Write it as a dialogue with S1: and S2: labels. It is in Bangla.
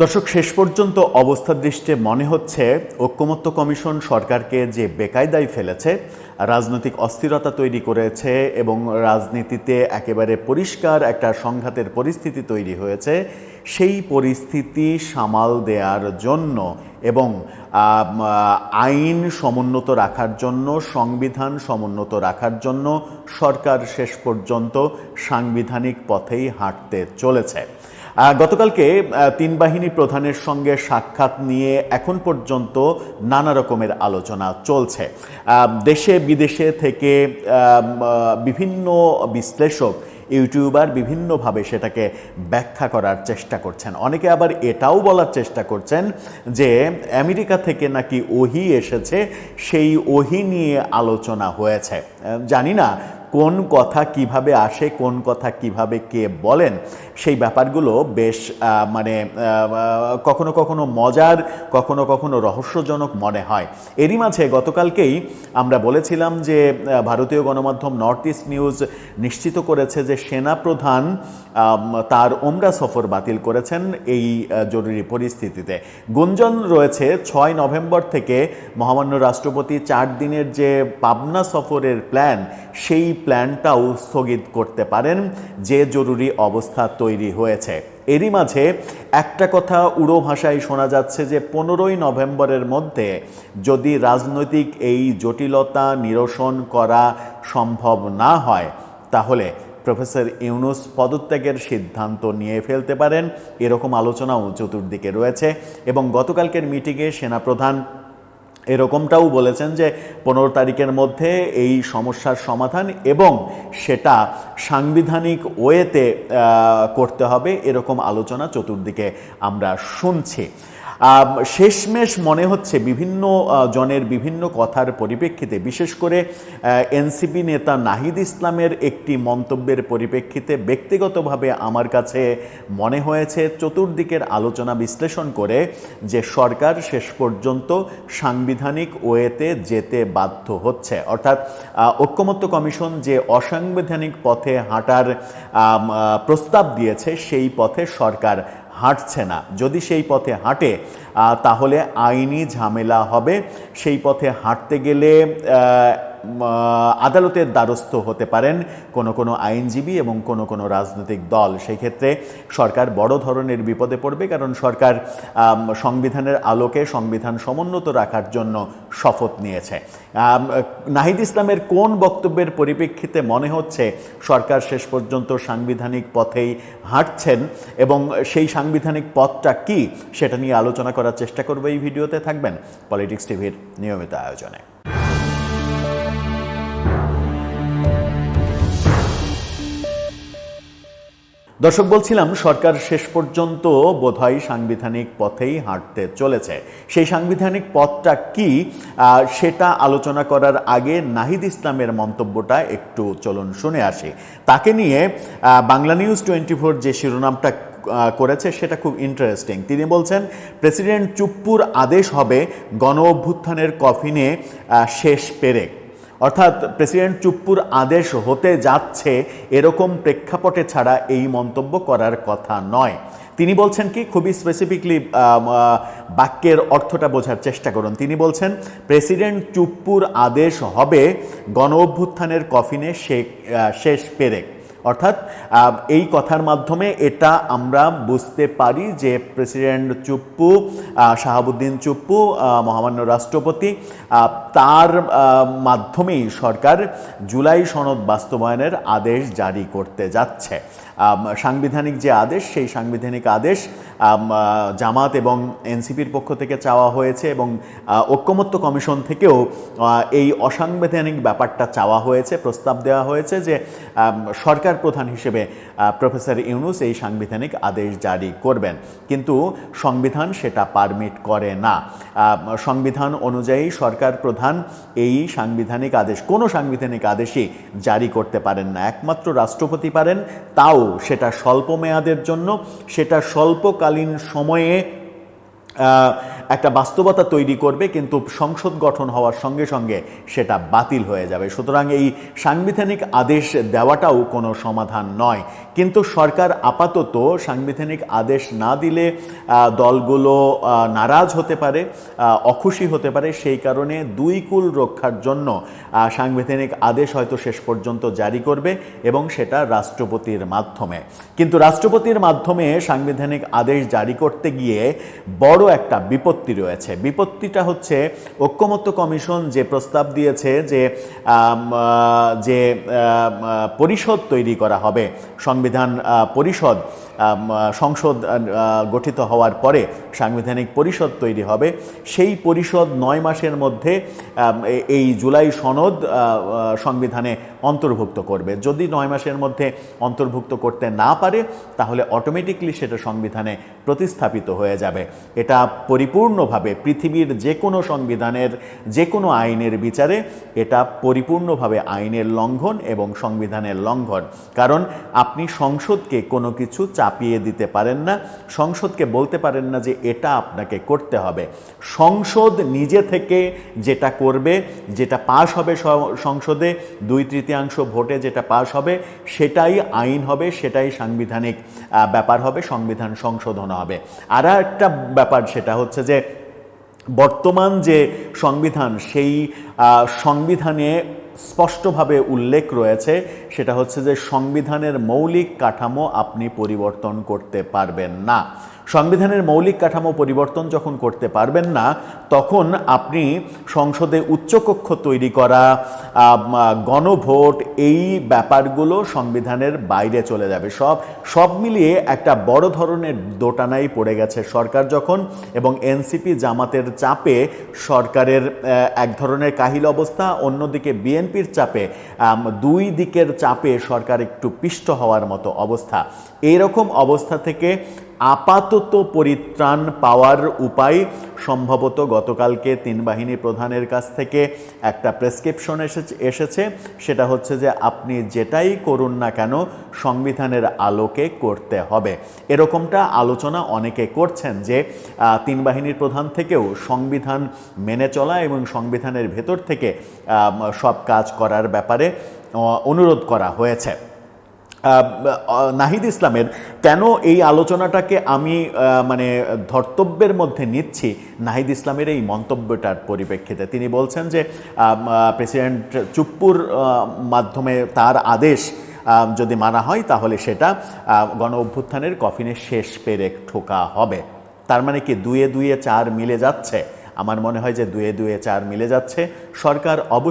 S1: দর্শক, শেষ পর্যন্ত অবস্থা দৃষ্টে মনে হচ্ছে ঐক্যমত্য কমিশন সরকারকে যে বেকায়দায় ফেলেছে, রাজনৈতিক অস্থিরতা তৈরি করেছে এবং রাজনীতিতে একেবারে পরিষ্কার একটা সংঘাতের পরিস্থিতি তৈরি হয়েছে, সেই পরিস্থিতি সামাল দেওয়ার জন্য এবং আইন সমুন্নত রাখার জন্য, সংবিধান সমুন্নত রাখার জন্য সরকার শেষ পর্যন্ত সাংবিধানিক পথেই হাঁটতে চলেছে। গতকালকে তিন বাহিনী প্রধানের সঙ্গে সাক্ষাৎ নিয়ে এখন পর্যন্ত নানা রকমের আলোচনা চলছে। দেশে বিদেশে থেকে বিভিন্ন বিশ্লেষক, ইউটিউবার বিভিন্নভাবে সেটাকে ব্যাখ্যা করার চেষ্টা করছেন। অনেকে আবার এটাও বলার চেষ্টা করছেন যে, আমেরিকা থেকে নাকি ওহি এসেছে, সেই ওহি নিয়ে আলোচনা হয়েছে। জানি না কোন কথা কীভাবে আসে, কোন কথা কীভাবে কে বলেন, সেই ব্যাপারগুলো বেশ মানে কখনো কখনো মজার, কখনো কখনো রহস্যজনক মনে হয়। এরই মাঝে গতকালকেই আমরা বলেছিলাম যে ভারতীয় গণমাধ্যম নর্থ ইস্ট নিউজ নিশ্চিত করেছে যে সেনাপ্রধান তার ওমরা সফর বাতিল করেছেন এই জরুরি পরিস্থিতিতে। গুঞ্জন রয়েছে, ছয় নভেম্বর থেকে মহামান্য রাষ্ট্রপতি চার দিনের যে পাবনা সফরের প্ল্যান, সেই প্ল্যানটাও স্থগিত করতে পারেন, যে জরুরি অবস্থা তৈরি হয়েছে। এরই মাঝে একটা কথা উড়ো ভাষায় শোনা যাচ্ছে যে, পনেরোই নভেম্বরের মধ্যে যদি রাজনৈতিক এই জটিলতা নিরসন করা সম্ভব না হয়, তাহলে প্রফেসর ইউনুস পদত্যাগের সিদ্ধান্ত নিয়ে ফেলতে পারেন। এরকম আলোচনাও চতুর্দিকে রয়েছে এবং গতকালকের মিটিংয়ে সেনাপ্রধান এরকমটাও বলেছেন যে পনেরো তারিখের মধ্যে এই সমস্যার সমাধান এবং সেটা সাংবিধানিক ওয়েতে করতে হবে, এরকম আলোচনা চতুর্দিকে আমরা শুনছি। শেষমেশ মনে হচ্ছে বিভিন্ন জনের বিভিন্ন কথার পরিপ্রেক্ষিতে, বিশেষ করে এনসিপি নেতা নাহিদ ইসলামের একটি মন্তব্যের পরিপ্রেক্ষিতে ব্যক্তিগতভাবে আমার কাছে মনে হয়েছে, চতুর্দিকের আলোচনা বিশ্লেষণ করে যে সরকার শেষ পর্যন্ত সাংবিধানিক ওয়েতে যেতে বাধ্য হচ্ছে। অর্থাৎ ঐক্যমত্য কমিশন যে অসাংবিধানিক পথে হাঁটার প্রস্তাব দিয়েছে, সেই পথে সরকার হাঁটছে না। যদি সেই পথে হাঁটে তাহলে আইনি ঝামেলা হবে। সেই পথে হাঁটতে গেলে আদালতের দ্বারস্থ হতে পারেন কোনো কোনো আইনজীবী এবং কোনো কোনো রাজনৈতিক দল। সেই ক্ষেত্রে সরকার বড় ধরনের বিপদে পড়বে কারণ সরকার সংবিধানের আলোকে সংবিধান সমুন্নত রাখার জন্য শপথ নিয়েছে। নাহিদ ইসলামের কোন বক্তব্যের পরিপ্রেক্ষিতে মনে হচ্ছে সরকার শেষ পর্যন্ত সাংবিধানিক পথেই হাঁটছেন এবং সেই সাংবিধানিক পথটা কি সেটা নিয়ে আলোচনা করার চেষ্টা করবে এই ভিডিওতে। থাকবেন পলিটিক্স টিভির নিয়মিত আয়োজনে। দর্শক, বলছিলাম সরকার শেষ পর্যন্ত বোধহয় সাংবিধানিক পথেই হাঁটতে চলেছে। সেই সাংবিধানিক পথটা কি? সেটা আলোচনা করার আগে নাহিদ ইসলামের মন্তব্যটা একটু চলন শুনে আসি। তাকে নিয়ে বাংলা নিউজ টোয়েন্টি ফোর যে শিরোনামটা করেছে সেটা খুব ইন্টারেস্টিং তিনি বলছেন, প্রেসিডেন্ট চুপ্পুর আদেশ হবে গণ অভ্যুত্থানের কফিনে শেষ পেরেক। অর্থাৎ প্রেসিডেন্ট চুপ্পুর আদেশ হতে যাচ্ছে, এরকম প্রেক্ষাপটে ছাড়া এই মন্তব্য করার কথা নয়। তিনি বলছেন কি, খুবই স্পেসিফিকলি বাক্যের অর্থটা বোঝার চেষ্টা করুন। তিনি বলছেন, প্রেসিডেন্ট চুপ্পুর আদেশ হবে গণ অভ্যুত্থানের কফিনে শেষ পেরেক। অর্থাৎ এই কথার মাধ্যমে এটা আমরা বুঝতে পারি যে প্রেসিডেন্ট চুপ্পু শাহাবুদ্দিন চুপ্পু মহামান্য রাষ্ট্রপতি তার মাধ্যমেই সরকার জুলাই সনদ বাস্তবায়নের আদেশ জারি করতে যাচ্ছে। সাংবিধানিক যে আদেশ সেই সাংবিধানিক আদেশ জামাত এবং এনসিপির পক্ষ থেকে চাওয়া হয়েছে এবং ঐক্যমত্য কমিশন থেকেও এই অসাংবিধানিক ব্যাপারটা চাওয়া হয়েছে প্রস্তাব দেওয়া হয়েছে যে আম, সরকার প্রধান হিসেবে প্রফেসর ইউনুস এই সাংবিধানিক আদেশ জারি করবেন। কিন্তু সংবিধান সেটা পারমিট করে না। সংবিধান অনুযায়ী সরকার প্রধান এই সাংবিধানিক আদেশ, কোনো সাংবিধানিক আদেশই জারি করতে পারেন না। একমাত্র রাষ্ট্রপতি পারেন, তাও সেটা স্বল্প মেয়াদের জন্য, সেটা স্বল্পকালীন সময়ে একটা বাস্তবতা তৈরি করবে, কিন্তু সংসদ গঠন হওয়ার সঙ্গে সঙ্গে সেটা বাতিল হয়ে যাবে। সুতরাং এই সাংবিধানিক আদেশ দেওয়াটাও কোনো সমাধান নয়। কিন্তু সরকার আপাতত সাংবিধানিক আদেশ না দিলে দলগুলো নারাজ হতে পারে অখুশি হতে পারে। সেই কারণে দুই কুল রক্ষার জন্য সাংবিধানিক আদেশ হয়তো শেষ পর্যন্ত জারি করবে এবং সেটা রাষ্ট্রপতির মাধ্যমে। কিন্তু রাষ্ট্রপতির মাধ্যমে সাংবিধানিক আদেশ জারি করতে গিয়ে বড় একটা বিপত্তি রয়েছে। বিপত্তিটা হচ্ছে ঐক্যমত্য কমিশন যে প্রস্তাব দিয়েছে যে যে পরিষদ তৈরি করা হবে, সংবিধান পরিষদ সংসদ গঠিত হওয়ার পরে সাংবিধানিক পরিষদ তৈরি হবে। সেই পরিষদ নয় মাসের মধ্যে এই জুলাই সনদ সংবিধানে অন্তর্ভুক্ত করবে। যদি নয় মাসের মধ্যে অন্তর্ভুক্ত করতে না পারে, তাহলে অটোমেটিকলি সেটা সংবিধানে প্রতিস্থাপিত হয়ে যাবে। এটা পরিপূর্ণভাবে পৃথিবীর যে কোনো সংবিধানের যে কোনো আইনের বিচারে এটা পরিপূর্ণভাবে আইনের লঙ্ঘন এবং সংবিধানের লঙ্ঘন। কারণ আপনি সংসদকে কোনো কিছু চাপিয়ে দিতে পারেন না, সংসদকে বলতে পারেন না যে এটা আপনাকে করতে হবে। সংসদ নিজে থেকে যেটা করবে, যেটা পাশ হবে সংসদে, দুই তৃতীয়াংশ ভোটে যেটা পাশ হবে, সেটাই আইন হবে, সেটাই সাংবিধানিক ব্যাপার হবে, সংবিধান সংশোধন হবে। আর একটা ব্যাপার সেটা হচ্ছে যে বর্তমান যে সংবিধান, সেই সংবিধানে স্পষ্টভাবে উল্লেখ রয়েছে, সেটা হচ্ছে যে সংবিধানের মৌলিক কাঠামো আপনি পরিবর্তন করতে পারবেন না। সংবিধানের মৌলিক কাঠামো পরিবর্তন যখন করতে পারবেন না, তখন আপনি সংসদে উচ্চকক্ষ তৈরি করা গণভোট এই ব্যাপারগুলো সংবিধানের বাইরে চলে যাবে। সব সব মিলিয়ে একটা বড় ধরনের দোটানাই পড়ে গেছে সরকার যখন, এবং এনসিপি জামাতের চাপে, সরকারের এক ধরনের কাহিল অবস্থা, অন্যদিকে বিএনপির চাপে দুই দিকের চাপে সরকার একটু পিষ্ট হওয়ার মতো অবস্থা। এইরকম অবস্থা থেকে আপাতত পরিত্রাণ পাওয়ার উপায় সম্ভবত গতকালকে তিন বাহিনী প্রধানের কাছ থেকে একটা প্রেসক্রিপশন এসেছে এসেছে। সেটা হচ্ছে যে আপনি যেটাই করুন না কেন, সংবিধানের আলোকে করতে হবে। এরকমটা আলোচনা অনেকে করছেন যে তিন বাহিনীর প্রধান থেকেও সংবিধান মেনে চলা এবং সংবিধানের ভেতর থেকে সব কাজ করার ব্যাপারে অনুরোধ করা হয়েছে। নাহিদ ইসলামের কেন এই আলোচনাটাকে আমি মানে ধর্তব্যের মধ্যে নিচ্ছি নাহিদ ইসলামের এই মন্তব্যটার পরিপ্রেক্ষিতে? তিনি বলছেন যে প্রেসিডেন্ট চুপ্পুর মাধ্যমে তার আদেশ যদি মানা হয় তাহলে সেটা গণ অভ্যুত্থানের কফিনের শেষ পেরেক ঠোকা হবে। তার মানে কি দুয়ে দুয়ে চার মিলে যাচ্ছে? আমার মনে হয় যে দুয়ে দুয়ে চার মিলে যাচ্ছে। সরকার অবশ্যই